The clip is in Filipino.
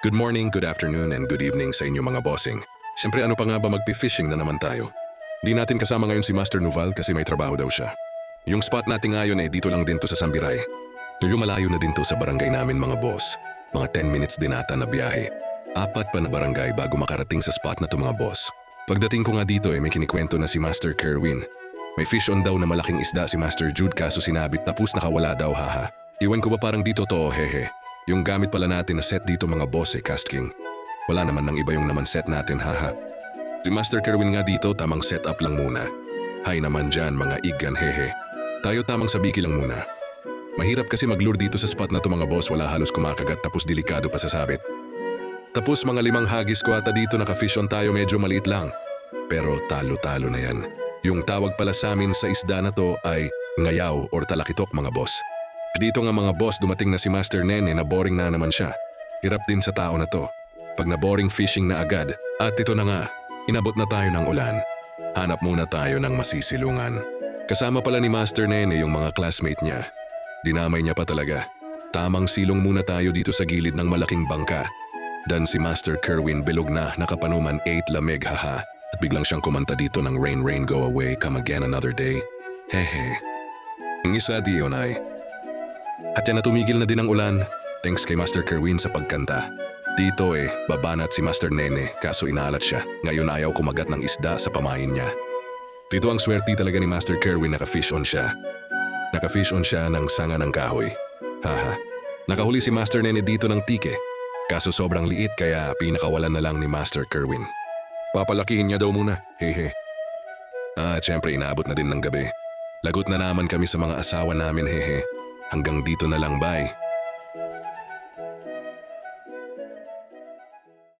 Good morning, good afternoon, and good evening sa inyo mga bossing. Siyempre ano pa nga ba magpi-fishing na naman tayo? Di natin kasama ngayon si Master Nuval kasi may trabaho daw siya. Yung spot natin ngayon eh dito lang din to sa Sambiray. Medyo malayo na din to sa barangay namin mga boss. Mga 10 minutes din ata na biyahe. Apat pa na barangay bago makarating sa spot na to mga boss. Pagdating ko nga dito eh may kinikwento na si Master Kerwin. May fish on daw na malaking isda si Master Jude kaso sinabit tapos nakawala daw haha. Iwan ko ba parang dito to hehe. Yung gamit pala natin na set dito mga boss eh Cast King. Wala naman nang iba yung naman set natin haha. Si Master Kerwin nga dito tamang setup lang muna. Hay naman dyan mga igan hehe. Tayo tamang sabiki lang muna. Mahirap kasi maglure dito sa spot na to mga boss wala halos kumakagat tapos delikado pa sa sabit. Tapos mga limang hagis ko ata dito naka-fish on tayo medyo maliit lang. Pero talo-talo na yan. Yung tawag pala sa amin sa isda na to ay ngayaw or talakitok mga boss. Dito nga mga boss dumating na si Master Nene na boring na naman siya. Hirap din sa tao na to. Pag na boring fishing na agad at ito na nga, inabot na tayo ng ulan. Hanap muna tayo ng masisilungan. Kasama pala ni Master Nene yung mga classmate niya. Dinamay niya pa talaga. Tamang silong muna tayo dito sa gilid ng malaking bangka. Dan si Master Kerwin bilog na nakapanuman 8 lamig haha. At biglang siyang kumanta dito ng Rain Rain Go Away Come Again Another Day. Hehe. Ang isa di yun ay. At yan na tumigil na din ang ulan. Thanks kay Master Kerwin sa pagkanta. Dito eh, babanat si Master Nene kaso inaalat siya. Ngayon ayaw kumagat ng isda sa pamahin niya. Dito ang swerte talaga ni Master Kerwin naka-fish on siya. Naka-fish on siya ng sanga ng kahoy. Haha. Nakahuli si Master Nene dito ng tike. Kaso sobrang liit kaya pinakawalan na lang ni Master Kerwin. Papalakihin niya daw muna. Hehe. Ah, syempre inaabot na din ng gabi. Lagot na naman kami sa mga asawa namin hehe. Hanggang dito na lang bye.